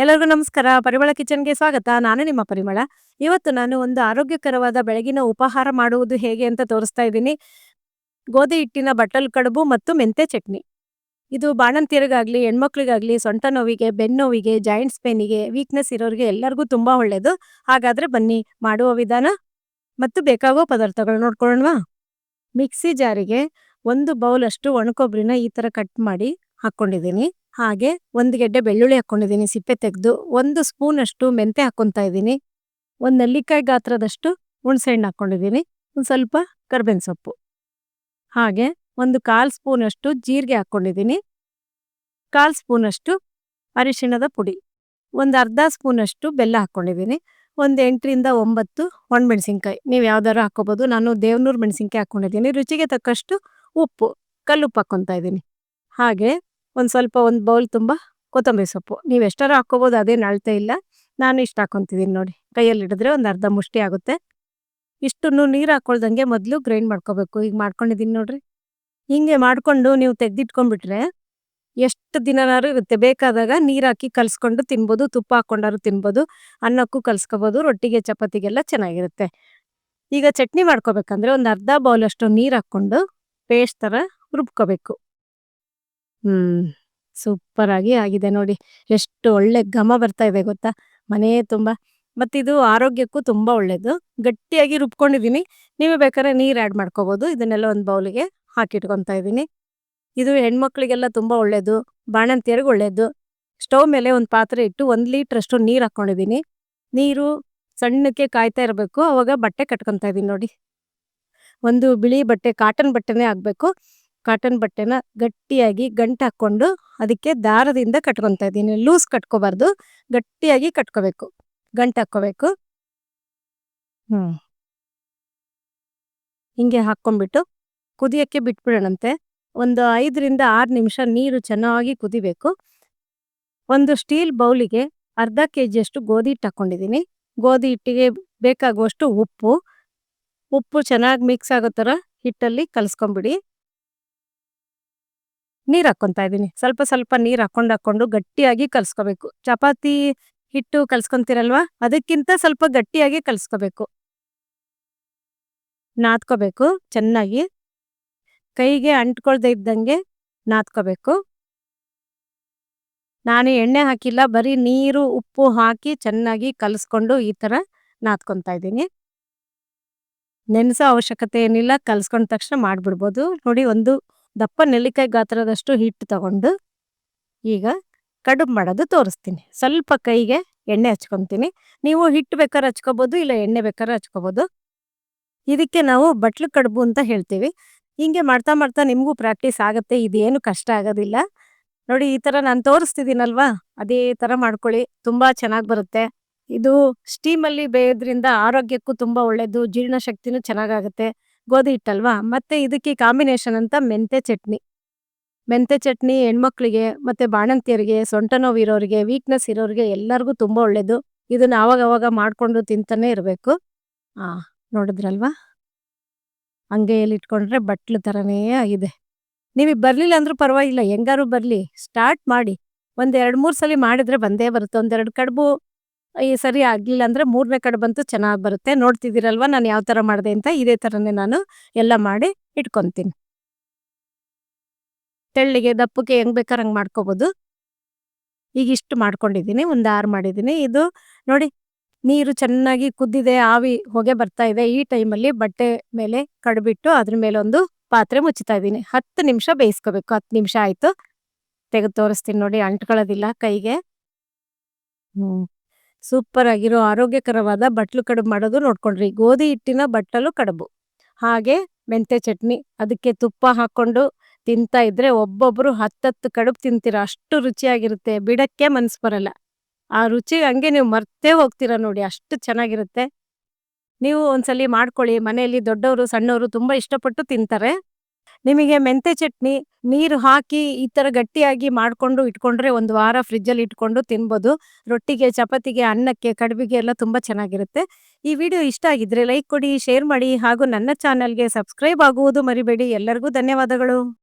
ಎಲ್ಲರಿಗೂ ನಮಸ್ಕಾರ. ಪರಿಮಳ ಕಿಚನ್ಗೆ ಸ್ವಾಗತ. ನಾನು ನಿಮ್ಮ ಪರಿಮಳ. ಇವತ್ತು ನಾನು ಒಂದು ಆರೋಗ್ಯಕರವಾದ ಬೆಳಗಿನ ಉಪಹಾರ ಮಾಡುವುದು ಹೇಗೆ ಅಂತ ತೋರಿಸ್ತಾ ಇದ್ದೀನಿ. ಗೋಧಿ ಹಿಟ್ಟಿನ ಬಟ್ಟಲ್ ಕಡುಬು ಮತ್ತು ಮೆಂತೆ ಚಟ್ನಿ. ಇದು ಬಾಣಂತಿಯರಿಗಾಗ್ಲಿ, ಹೆಣ್ಮಕ್ಳಿಗಾಗ್ಲಿ, ಸೊಂಟ ನೋವಿಗೆ ಬೆನ್ನೋವಿಗೆ ಜಾಯಿಂಟ್ಸ್ ಪೇನಿಗೆ ವೀಕ್ನೆಸ್ ಇರೋರಿಗೆ ಎಲ್ಲರಿಗೂ ತುಂಬಾ ಒಳ್ಳೇದು. ಹಾಗಾದ್ರೆ ಬನ್ನಿ, ಮಾಡುವ ವಿಧಾನ ಮತ್ತು ಬೇಕಾಗುವ ಪದಾರ್ಥಗಳು ನೋಡ್ಕೊಳ್ಳೋಣವಾ? ಮಿಕ್ಸಿ ಜಾರಿಗೆ ಒಂದು ಬೌಲ್ ಅಷ್ಟು ಒಣಕೊಬ್ಬರಿನ ಈ ತರ ಕಟ್ ಮಾಡಿ ಹಾಕೊಂಡಿದ್ದೀನಿ. ಹಾಗೆ ಒಂದು ಗೆಡ್ಡೆ ಬೆಳ್ಳುಳ್ಳಿ ಹಾಕೊಂಡಿದ್ದೀನಿ, ಸಿಪ್ಪೆ ತೆಗೆದು, ಒಂದು ಸ್ಪೂನ್ ಅಷ್ಟು ಮೆಂತೆ ಹಾಕೊತಾ ಇದ್ದೀನಿ. ಒಂದು ನೆಲ್ಲಿಕಾಯಿ ಗಾತ್ರದಷ್ಟು ಹುಣಸೆ ಹಾಕ್ಕೊಂಡಿದ್ದೀನಿ ಒಂದು ಸ್ವಲ್ಪ ಕರ್ಬೇವಿನ ಸೊಪ್ಪು. ಹಾಗೆ ಒಂದು ಕಾಲು ಸ್ಪೂನ್ ಅಷ್ಟು ಜೀರಿಗೆ ಹಾಕ್ಕೊಂಡಿದ್ದೀನಿ ಕಾಲು ಸ್ಪೂನ್ ಅಷ್ಟು ಅರಿಶಿಣದ ಪುಡಿ. ಒಂದು ಅರ್ಧ ಸ್ಪೂನ್ ಅಷ್ಟು ಬೆಲ್ಲ ಹಾಕ್ಕೊಂಡಿದ್ದೀನಿ ಒಂದು ಎಂಟರಿಂದ ಒಂಬತ್ತು ಒಣಮೆಣಸಿನ್ಕಾಯಿ. ನೀವು ಯಾವ್ದಾದ್ರು ಹಾಕೋಬೋದು ನಾನು ದೇವನೂರು ಮೆಣಸಿನ್ಕಾಯಿ ಹಾಕೊಂಡಿದ್ದೀನಿ. ರುಚಿಗೆ ತಕ್ಕಷ್ಟು ಉಪ್ಪು, ಕಲ್ಲುಪ್ಪು ಹಾಕ್ಕೊತಾ ಇದ್ದೀನಿ. ಹಾಗೆ ಒಂದು ಸ್ವಲ್ಪ ಒಂದು ಬೌಲ್ ತುಂಬ ಕೊತ್ತಂಬರಿ ಸೊಪ್ಪು. ನೀವು ಎಷ್ಟಾರು ಹಾಕ್ಕೋಬೋದು ಅದೇನು ಅಳತೆ ಇಲ್ಲ. ನಾನು ಇಷ್ಟು ಹಾಕ್ಕೊತಿದ್ದೀನಿ ನೋಡಿ. ಕೈಯಲ್ಲಿ ಹಿಡಿದ್ರೆ ಒಂದು ಅರ್ಧ ಮುಷ್ಟಿ ಆಗುತ್ತೆ. ಇಷ್ಟನ್ನು ನೀರು ಹಾಕ್ಕೊಳ್ದಂಗೆ ಮೊದಲು ಗ್ರೈಂಡ್ ಮಾಡ್ಕೋಬೇಕು. ಈಗ ಮಾಡ್ಕೊಂಡಿದ್ದೀನಿ ನೋಡ್ರಿ. ಹೀಗೆ ಮಾಡಿಕೊಂಡು ನೀವು ತೆಗೆದಿಟ್ಕೊಂಡ್ಬಿಟ್ರೆ ಎಷ್ಟು ದಿನನಾರು ಇರುತ್ತೆ. ಬೇಕಾದಾಗ ನೀರು ಹಾಕಿ ಕಲಿಸ್ಕೊಂಡು ತಿನ್ಬೋದು, ತುಪ್ಪ ಹಾಕ್ಕೊಂಡಾರು ತಿನ್ಬೋದು, ಅನ್ನಕ್ಕೂ ಕಲ್ಸ್ಕೋಬೋದು, ರೊಟ್ಟಿಗೆ, ಚಪಾತಿಗೆಲ್ಲ ಚೆನ್ನಾಗಿರುತ್ತೆ. ಈಗ ಚಟ್ನಿ ಮಾಡ್ಕೋಬೇಕಂದ್ರೆ ಒಂದು ಅರ್ಧ ಬೌಲ್ ಅಷ್ಟು ನೀರು ಹಾಕ್ಕೊಂಡು ಪೇಸ್ಟ್ ಥರ ರುಬ್ಕೋಬೇಕು. ಹ್ಮ್ ಸೂಪರ್ ಆಗಿ ಆಗಿದೆ ನೋಡಿ. ಎಷ್ಟು ಒಳ್ಳೆ ಘಮ ಬರ್ತಾ ಇದೆ ಗೊತ್ತಾ? ಮನೆ ತುಂಬಾ ಮತ್ತಿದು ಆರೋಗ್ಯಕ್ಕೂ ತುಂಬಾ ಒಳ್ಳೇದು. ಗಟ್ಟಿಯಾಗಿ ರುಬ್ಕೊಂಡಿದ್ದೀನಿ. ನೀವು ಬೇಕಾದ್ರೆ ನೀರ್ ಆಡ್ ಮಾಡ್ಕೋಬಹುದು ಇದನ್ನೆಲ್ಲ ಒಂದು ಬೌಲಿಗೆ ಹಾಕಿಟ್ಕೊಂತ ಇದ್ದೀನಿ. ಇದು ಹೆಣ್ಮಕ್ಳಿಗೆಲ್ಲ ತುಂಬಾ ಒಳ್ಳೇದು. ಬಾಣಂತಿಯರಿಗೆ ಒಳ್ಳೇದು. ಸ್ಟೌವ್ ಮೇಲೆ ಒಂದು ಪಾತ್ರೆ ಇಟ್ಟು ಒಂದ್ ಲೀಟರ್ ಅಷ್ಟು ನೀರ್ ಹಾಕೊಂಡಿದ್ದೀನಿ. ನೀರು ಸಣ್ಣಕ್ಕೆ ಕಾಯ್ತಾ ಇರಬೇಕು. ಅವಾಗ ಬಟ್ಟೆ ಕಟ್ಕೊಂತ ಇದೀನಿ ನೋಡಿ. ಒಂದು ಬಿಳಿ ಬಟ್ಟೆ ಕಾಟನ್ ಬಟ್ಟೆನೇ ಆಗ್ಬೇಕು ಕಾಟನ್ ಬಟ್ಟೆನ ಗಟ್ಟಿಯಾಗಿ ಗಂಟು ಹಾಕ್ಕೊಂಡು ಅದಕ್ಕೆ ದಾರದಿಂದ ಕಟ್ಕೊತಾ ಇದ್ದೀನಿ. ಲೂಸ್ ಕಟ್ಕೋಬಾರ್ದು ಗಟ್ಟಿಯಾಗಿ ಕಟ್ಕೋಬೇಕು ಗಂಟು ಹಾಕ್ಕೋಬೇಕು. ಹ್ಮ್. ಹಿಂಗೆ ಹಾಕೊಂಡ್ಬಿಟ್ಟು ಕುದಿಯೋಕ್ಕೆ ಬಿಟ್ಬಿಡೋಣಂತೆ. ಒಂದು ಐದರಿಂದ ಆರು ನಿಮಿಷ ನೀರು ಚೆನ್ನಾಗಿ ಕುದಿಬೇಕು. ಒಂದು ಸ್ಟೀಲ್ ಬೌಲಿಗೆ ಅರ್ಧ ಕೆ ಜಿಯಷ್ಟು ಗೋಧಿ ಹಿಟ್ಟು ಹಾಕ್ಕೊಂಡಿದ್ದೀನಿ. ಗೋಧಿ ಹಿಟ್ಟಿಗೆ ಬೇಕಾಗುವಷ್ಟು ಉಪ್ಪು ಉಪ್ಪು ಚೆನ್ನಾಗಿ ಮಿಕ್ಸ್ ಆಗೋ ಥರ ಹಿಟ್ಟಲ್ಲಿ ಕಲ್ಸ್ಕೊಂಬಿಡಿ. ನೀರ್ ಹಾಕೊಂತಾ ಇದೀನಿ ಸ್ವಲ್ಪ ಸ್ವಲ್ಪ ನೀರ್ ಹಾಕೊಂಡ್ ಹಾಕೊಂಡು ಗಟ್ಟಿಯಾಗಿ ಕಲ್ಸ್ಕೋಬೇಕು. ಚಪಾತಿ ಹಿಟ್ಟು ಕಲ್ಸ್ಕೊಂತೀರಲ್ವಾ? ಅದಕ್ಕಿಂತ ಸ್ವಲ್ಪ ಗಟ್ಟಿಯಾಗಿ ಕಲ್ಸ್ಕೋಬೇಕು. ನಾದ್ಕೋಬೇಕು ಚೆನ್ನಾಗಿ. ಕೈಗೆ ಅಂಟ್ಕೊಳ್ದೆ ಇದ್ದಂಗೆ ನಾದ್ಕೋಬೇಕು. ನಾನು ಎಣ್ಣೆ ಹಾಕಿಲ್ಲ, ಬರೀ ನೀರು, ಉಪ್ಪು ಹಾಕಿ ಚೆನ್ನಾಗಿ ಕಲಸ್ಕೊಂಡು ಈ ತರ ನಾದ್ಕೊಂತಾ ಇದ್ದೀನಿ. ನೆನೆಸೋ ಅವಶ್ಯಕತೆ ಏನಿಲ್ಲ, ಕಲ್ಸ್ಕೊಂಡ ತಕ್ಷಣ ಮಾಡ್ಬಿಡ್ಬೋದು. ನೋಡಿ ಒಂದು ದಪ್ಪ ನೆಲ್ಲಿಕಾಯಿ ಗಾತ್ರದಷ್ಟು ಹಿಟ್ಟು ತಗೊಂಡು ಈಗ ಕಡುಬು ಮಾಡೋದು ತೋರಿಸ್ತೀನಿ. ಸ್ವಲ್ಪ ಕೈಗೆ ಎಣ್ಣೆ ಹಚ್ಕೊತೀನಿ. ನೀವು ಹಿಟ್ಟು ಬೇಕಾದ್ರೆ ಹಚ್ಕೋಬೋದು, ಇಲ್ಲ ಎಣ್ಣೆ ಬೇಕಾದ್ರೆ ಹಚ್ಕೋಬೋದು. ಇದಕ್ಕೆ ನಾವು ಬಟ್ಲು ಕಡುಬು ಅಂತ ಹೇಳ್ತೀವಿ. ಹಿಂಗೆ ಮಾಡ್ತಾ ಮಾಡ್ತಾ ನಿಮಗೂ ಪ್ರಾಕ್ಟೀಸ್ ಆಗುತ್ತೆ, ಇದೇನು ಕಷ್ಟ ಆಗೋದಿಲ್ಲ. ನೋಡಿ, ಈ ಥರ ನಾನು ತೋರಿಸ್ತಿದ್ದೀನಲ್ವಾ? ಅದೇ ಥರ ಮಾಡ್ಕೊಳ್ಳಿ, ತುಂಬ ಚೆನ್ನಾಗಿ ಬರುತ್ತೆ. ಇದು ಸ್ಟೀಮಲ್ಲಿ ಬೇಯೋದ್ರಿಂದ ಆರೋಗ್ಯಕ್ಕೂ ತುಂಬ ಒಳ್ಳೆಯದು ಜೀರ್ಣಶಕ್ತಿನೂ ಚೆನ್ನಾಗಾಗುತ್ತೆ. ಗೋಧಿ ಹಿಟ್ಟಲ್ವಾ? ಮತ್ತೆ ಇದಕ್ಕೆ ಕಾಂಬಿನೇಷನ್ ಅಂತ ಮೆಂತೆ ಚಟ್ನಿ. ಮೆಂತೆ ಚಟ್ನಿ ಹೆಣ್ಮಕ್ಳಿಗೆ ಮತ್ತೆ ಬಾಣಂತಿಯರಿಗೆ, ಸೊಂಟ ನೋವು ಇರೋರಿಗೆ ವೀಕ್ನೆಸ್ ಇರೋರಿಗೆ ಎಲ್ಲರಿಗೂ ತುಂಬಾ ಒಳ್ಳೇದು. ಇದನ್ನ ಅವಾಗ ಅವಾಗ ಮಾಡ್ಕೊಂಡು ತಿಂತಾನೆ ಇರಬೇಕು. ಆ, ನೋಡಿದ್ರಲ್ವಾ? ಅಂಗೈಯಲ್ಲಿ ಇಟ್ಕೊಂಡ್ರೆ ಬಟ್ಲು ತರನೇ ಆಗಿದೆ. ನೀವು ಬರ್ಲಿಲ್ಲ ಅಂದ್ರೂ ಪರವಾಗಿಲ್ಲ ಹೆಂಗಾರು ಬರ್ಲಿ. ಸ್ಟಾರ್ಟ್ ಮಾಡಿ. ಒಂದೆರಡು ಮೂರ್ ಸಲ ಮಾಡಿದ್ರೆ ಬಂದೇ ಬರುತ್ತೆ. ಒಂದೆರಡು ಕಡುಬು ಈ ಸರಿ ಆಗ್ಲಿಲ್ಲ ಅಂದ್ರೆ ಮೂರನೇ ಕಡೆ ಬಂತು ಚೆನ್ನಾಗಿ ಬರುತ್ತೆ. ನೋಡ್ತಿದ್ದೀರಲ್ವಾ? ನಾನು ಯಾವ ತರ ಮಾಡಿದೆ ಅಂತ ಇದೇ ತರನೇ ನಾನು ಎಲ್ಲ ಮಾಡಿ ಇಟ್ಕೊಂತೀನಿ. ತೆಳ್ಳಿಗೆ ದಪ್ಪಕ್ಕೆ ಹೆಂಗ್ ಬೇಕಾರ ಹಂಗ್ ಮಾಡ್ಕೋಬಹುದು ಈಗ ಇಷ್ಟು ಮಾಡ್ಕೊಂಡಿದ್ದೀನಿ, ಒಂದು ಆರು ಮಾಡಿದ್ದೀನಿ. ಇದು ನೋಡಿ, ನೀರು ಚೆನ್ನಾಗಿ ಕುದ್ದಿದೆ, ಆವಿ ಹೊಗೆ ಬರ್ತಾ ಇದೆ. ಈ ಟೈಮಲ್ಲಿ ಬಟ್ಟೆ ಮೇಲೆ ಕಡ್ಬಿಟ್ಟು ಅದ್ರ ಮೇಲೆ ಒಂದು ಪಾತ್ರೆ ಮುಚ್ಚುತ್ತಾ ಇದ್ದೀನಿ. ಹತ್ತು ನಿಮಿಷ ಬೇಯಿಸ್ಕೋಬೇಕು. ಹತ್ತು ನಿಮಿಷ ಆಯ್ತು. ತೆಗೆದು ತೋರಿಸ್ತೀನಿ ನೋಡಿ, ಅಂಟ್ಕೊಳ್ಳೋದಿಲ್ಲ ಕೈಗೆ. ಹ್ಮ್. ಸೂಪರ್ ಆಗಿರೋ ಆರೋಗ್ಯಕರವಾದ ಬಟ್ಲು ಕಡುಬು ಮಾಡೋದು ನೋಡ್ಕೊಂಡ್ರಿ. ಗೋಧಿ ಹಿಟ್ಟಿನ ಬಟ್ಟಲು ಕಡುಬು. ಹಾಗೆ ಮೆಂತೆ ಚಟ್ನಿ, ಅದಕ್ಕೆ ತುಪ್ಪ ಹಾಕೊಂಡು ತಿಂತಾ ಇದ್ರೆ ಒಬ್ಬೊಬ್ರು ಹತ್ತತ್ತು ಕಡುಬು ತಿಂತೀರ, ಅಷ್ಟು ರುಚಿಯಾಗಿರುತ್ತೆ. ಬಿಡಕ್ಕೆ ಮನ್ಸು ಬರಲ್ಲ. ಆ ರುಚಿ ಹಂಗೆ ನೀವು ಮರ್ತೇ ಹೋಗ್ತೀರ ನೋಡಿ, ಅಷ್ಟು ಚೆನ್ನಾಗಿರುತ್ತೆ. ನೀವು ಒಂದ್ಸಲಿ ಮಾಡ್ಕೊಳ್ಳಿ. ಮನೆಯಲ್ಲಿ ದೊಡ್ಡವರು, ಸಣ್ಣವರು ತುಂಬಾ ಇಷ್ಟಪಟ್ಟು ತಿಂತಾರೆ. ನಿಮಗೆ ಮೆಂತೆ ಚಟ್ನಿ, ನೀರು ಹಾಕಿ ಈ ತರ ಗಟ್ಟಿಯಾಗಿ ಮಾಡ್ಕೊಂಡು ಇಟ್ಕೊಂಡ್ರೆ ಒಂದು ವಾರ ಫ್ರಿಜ್ ಅಲ್ಲಿ ಇಟ್ಕೊಂಡು ತಿನ್ಬೋದು. ರೊಟ್ಟಿಗೆ, ಚಪಾತಿಗೆ, ಅನ್ನಕ್ಕೆ, ಕಡುಬಿಗೆ ಎಲ್ಲ ತುಂಬಾ ಚೆನ್ನಾಗಿರುತ್ತೆ. ಈ ವಿಡಿಯೋ ಇಷ್ಟ ಆಗಿದ್ರೆ ಲೈಕ್ ಕೊಡಿ, ಶೇರ್ ಮಾಡಿ ಹಾಗೂ ನನ್ನ ಚಾನೆಲ್ಗೆ ಸಬ್ಸ್ಕ್ರೈಬ್ ಆಗುವುದು ಮರಿಬೇಡಿ. ಎಲ್ಲರಿಗೂ ಧನ್ಯವಾದಗಳು.